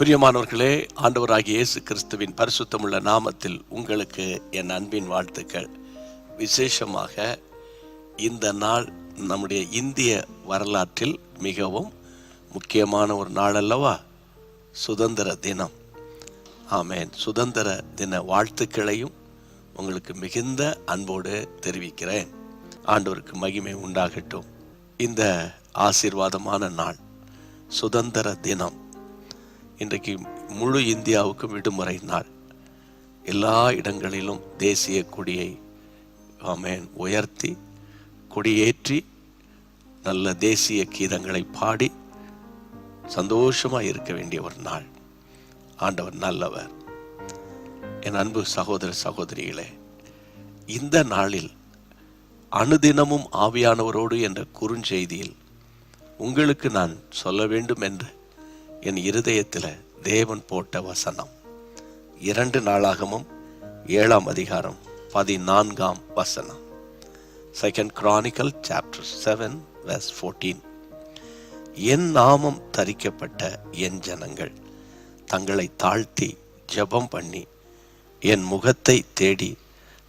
பிரியமானவர்களே ஆண்டவராகிய இயேசு கிறிஸ்துவின் பரிசுத்தமுள்ள நாமத்தில் உங்களுக்கு என் அன்பின் வாழ்த்துக்கள். விசேஷமாக இந்த நாள் நம்முடைய இந்திய வரலாற்றில் மிகவும் முக்கியமான ஒரு நாள் அல்லவா? சுதந்திர தினம். ஆமேன். சுதந்திர தின வாழ்த்துக்களையும் உங்களுக்கு மிகுந்த அன்போடு தெரிவிக்கிறேன். ஆண்டவருக்கு மகிமை உண்டாகட்டும். இந்த ஆசீர்வாதமான நாள் சுதந்திர தினம். இன்றைக்கு முழு இந்தியாவுக்கும் விடுமுறை நாள். எல்லா இடங்களிலும் தேசிய கொடியை ஆமேன் உயர்த்தி கொடியேற்றி நல்ல தேசிய கீதங்களை பாடி சந்தோஷமாக இருக்க வேண்டிய ஒரு நாள். ஆண்டவர் நல்லவர். என் அன்பு சகோதர சகோதரிகளே இந்த நாளில் அனுதினமும் ஆவியானவரோடு என்ற குறுஞ்செய்தியில் உங்களுக்கு நான் சொல்ல வேண்டும் என்று என் இருதயத்தில் தேவன் போட்ட வசனம். இரண்டு நாளாகமும் ஏழாம் அதிகாரம் பதினான்காம் வசனம். Second Chronicle chapter seven verse fourteen என் நாமம் தரிக்கப்பட்ட என் ஜனங்கள் தங்களை தாழ்த்தி ஜெபம் பண்ணி என் முகத்தை தேடி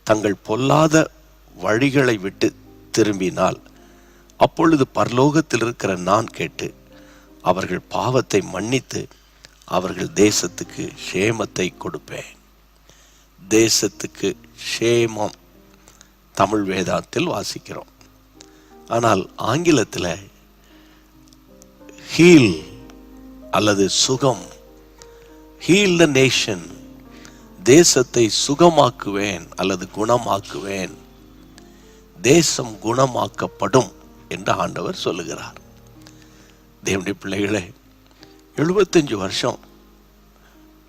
தங்கள் பொல்லாத வழிகளை விட்டு திரும்பினால் அப்பொழுது பரலோகத்தில் இருக்கிற நான் கேட்டு அவர்கள் பாவத்தை மன்னித்து அவர்கள் தேசத்துக்கு ஷேமத்தை கொடுப்பேன். தேசத்துக்கு ஷேமம் தமிழ் வேதாத்தில் வாசிக்கிறோம். ஆனால் ஆங்கிலத்தில் ஹீல் அல்லது சுகம் ஹீல் த நேஷன் தேசத்தை சுகமாக்குவேன் அல்லது குணமாக்குவேன் தேசம் குணமாக்கப்படும் என்று ஆண்டவர் சொல்லுகிறார். தேவனுடைய பிள்ளைகளே எழுபத்தஞ்சு வருஷம்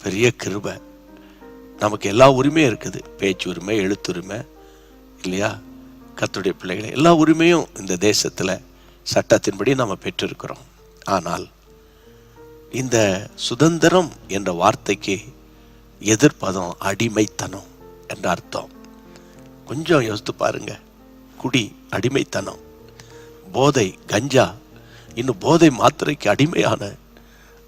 பெரிய கிருபை. நமக்கு எல்லா உரிமையும் இருக்குது. பேச்சு உரிமை எழுத்துரிமை இல்லையா? கத்துடைய பிள்ளைகளை எல்லா உரிமையும் இந்த தேசத்தில் சட்டத்தின்படி நம்ம பெற்றிருக்கிறோம். ஆனால் இந்த சுதந்திரம் என்ற வார்த்தைக்கு எதிர்ப்பதம் அடிமைத்தனம் என்ற அர்த்தம். கொஞ்சம் யோசித்து பாருங்க. குடி அடிமைத்தனம். போதை கஞ்சா இன்னும் போதை மாத்திரைக்கு அடிமையான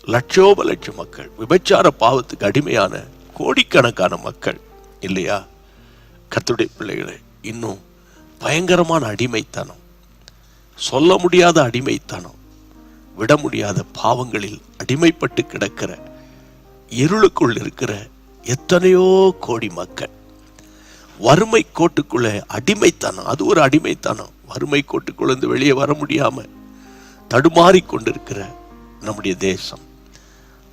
லட்சோப லட்சம் மக்கள் விபச்சார பாவத்துக்கு அடிமையான கோடிக்கணக்கான மக்கள் இல்லையா? கத்துடைய பிள்ளைகளை இன்னும் பயங்கரமான அடிமைத்தனம் சொல்ல முடியாத அடிமைத்தனம் விட முடியாத பாவங்களில் அடிமைப்பட்டு கிடக்கிற இருளுக்குள் இருக்கிற எத்தனையோ கோடி மக்கள். வறுமை கோட்டுக்குள்ள அடிமைத்தனம் அது ஒரு அடிமைத்தனம். வறுமை கோட்டுக்குள்ள வெளியே வர முடியாம தடுமாறி கொண்டிருக்கிற நம்முடைய தேசம்.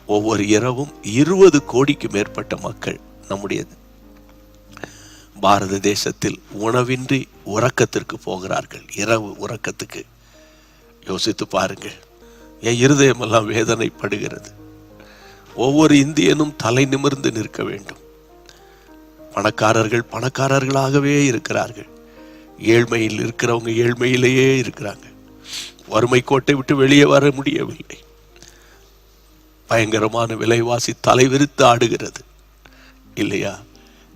ஒவ்வொரு இரவும் இருபது கோடிக்கு மேற்பட்ட மக்கள் நம்முடையது. பாரத தேசத்தில் உணவின்றி உறக்கத்திற்கு போகிறார்கள். இரவு உறக்கத்துக்கு. யோசித்து பாருங்கள். என் இருதயமெல்லாம் வேதனைப்படுகிறது. ஒவ்வொரு இந்தியனும் தலை நிமிர்ந்து நிற்க வேண்டும். பணக்காரர்கள் பணக்காரர்களாகவே இருக்கிறார்கள். ஏழ்மையில் இருக்கிறவங்க ஏழ்மையிலேயே இருக்கிறாங்க. வறுமை கோட்டை விட்டு வெளியே வர முடியவில்லை. பயங்கரமான விலைவாசி தலைவிரித்து ஆடுகிறது. இல்லையா?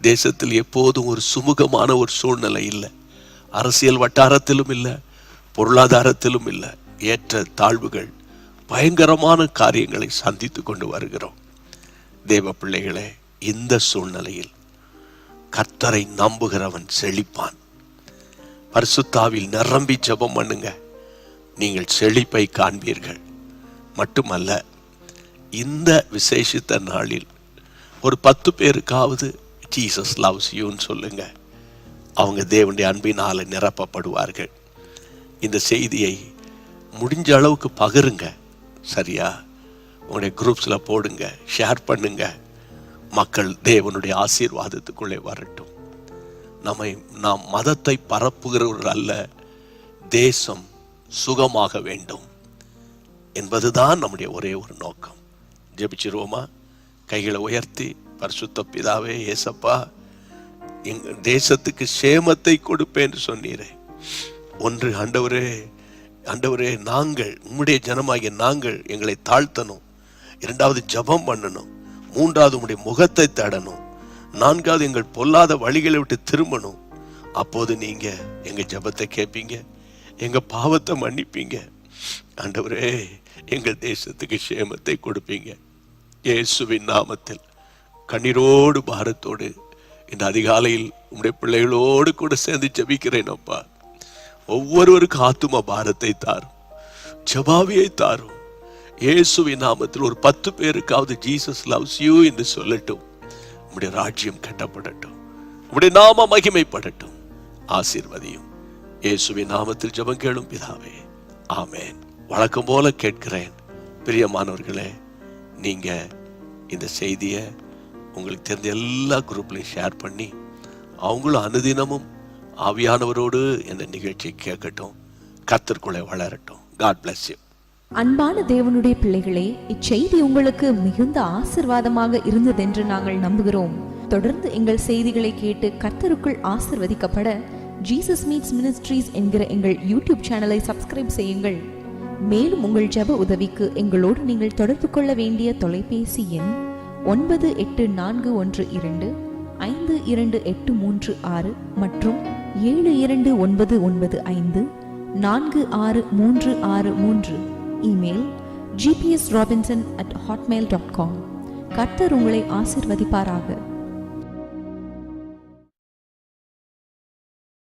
தேசத்தில் எப்போதும் ஒரு சுமூகமான ஒரு சூழ்நிலை இல்லை. அரசியல் வட்டாரத்திலும் இல்லை பொருளாதாரத்திலும் இல்லை. ஏற்ற தாழ்வுகள் பயங்கரமான காரியங்களை சந்தித்து கொண்டு வருகிறோம். தேவ பிள்ளைகளே இந்த சூழ்நிலையில் கர்த்தரை நம்புகிறவன் செழிப்பான். பரிசுத்தாவில் நிரம்பி ஜெபம் பண்ணுங்க. நீங்கள் செழிப்பை காண்பீர்கள். மட்டுமல்ல இந்த விசேஷித்த நாளில் ஒரு பத்து பேருக்காவது ஜீசஸ் லவ்ஸ் யூன்னு சொல்லுங்க. அவங்க தேவனுடைய அன்பினால் நிரப்பப்படுவார்கள். இந்த செய்தியை முடிஞ்ச அளவுக்கு பகிருங்க. சரியா? உங்களுடைய குரூப்ஸில் போடுங்க ஷேர் பண்ணுங்க. மக்கள் தேவனுடைய ஆசீர்வாதத்துக்குள்ளே வரட்டும். நம்மை நாம் மதத்தை பரப்புகிறவர்கள் அல்ல தேசம் சுகமாக வேண்டும் என்பதுதான் நம்முடைய ஒரே ஒரு நோக்கம். ஜெபிச்சிருவோமா? கைகளை உயர்த்தி பரிசுத்த பிதாவே ஏசப்பா எங்கள் தேசத்துக்கு சேமத்தை கொடுப்பேன் சொன்னீரே. ஒன்று ஆண்டவரே ஆண்டவரே நாங்கள் உம்முடைய ஜனமாகிய நாங்கள் எங்களை தாழ்த்தணும். இரண்டாவது ஜெபம் பண்ணணும். மூன்றாவது உம்முடைய முகத்தை தேடணும். நான்காவது எங்கள் பொல்லாத வழிகளை விட்டு திரும்பணும். அப்போது நீங்க எங்க ஜெபத்தை கேட்பீங்க எங்க பாவத்தை மன்னிப்பீங்க. ஆண்டவரே எங்கள் தேசத்துக்கு சேமத்தை கொடுப்பீங்க. இயேசுவின் நாமத்தில் கண்ணீரோடு பாரத்தோடு இந்த அதிகாலையில் உங்களுடைய பிள்ளைகளோடு கூட சேர்ந்து ஜபிக்கிறேன் அப்பா. ஒவ்வொருவருக்கும் ஆத்தும பாரத்தை தாரும். ஜபாவியை தாரும். இயேசுவின் நாமத்தில் ஒரு பத்து பேருக்காவது ஜீசஸ் லவ்ஸ் யூ என்று சொல்லட்டும். உங்களுடைய ராஜ்யம் கட்டப்படட்டும். உங்களுடைய நாம மகிமைப்படட்டும். ஆசீர்வதியும். இயேசுவின் நாமத்தில் ஜெபம் கேளும் பிதாவே. ஆமேன். வழக்கம் போல கேட்கிறேன். பிரியமானவர்களே நீங்க இந்த செய்தியை உங்களுக்கு தெரிஞ்ச எல்லா குரூப்லையும் ஷேர் பண்ணி அவங்களும் அனுதினமும் ஆவியானவரோடு இந்த நிகழ்ச்சி கேட்கட்டும். கத்தருக்குள்ளே வளரட்டும். காட் பிளஸ் யூ அன்பான தேவனுடைய பிள்ளைகளே இச்செய்தி உங்களுக்கு மிகுந்த ஆசிர்வாதமாக இருந்ததென்று நாங்கள் நம்புகிறோம். தொடர்ந்து எங்கள் செய்திகளை கேட்டு கர்த்தருக்குள் ஆசிர்வதிக்கப்பட ஜீசஸ் மீட்ஸ் மினிஸ்ட்ரீஸ் என்கிற எங்கள் யூடியூப் சேனலை சப்ஸ்கிரைப் செய்யுங்கள். மேலும் உங்கள் ஜெப உதவிக்கு எங்களோடு நீங்கள் தொடர்பு கொள்ள வேண்டிய தொலைபேசி எண் ஒன்பது எட்டு நான்கு ஒன்று இரண்டு ஐந்து இரண்டு எட்டு மூன்று ஆறு மற்றும் ஏழு இரண்டு ஒன்பது ஒன்பது ஐந்து நான்கு ஆறு மூன்று ஆறு மூன்று. Email GPS Robinson at Hotmail dot com கர்த்தர் உங்களை ஆசிர்வதிப்பாராக.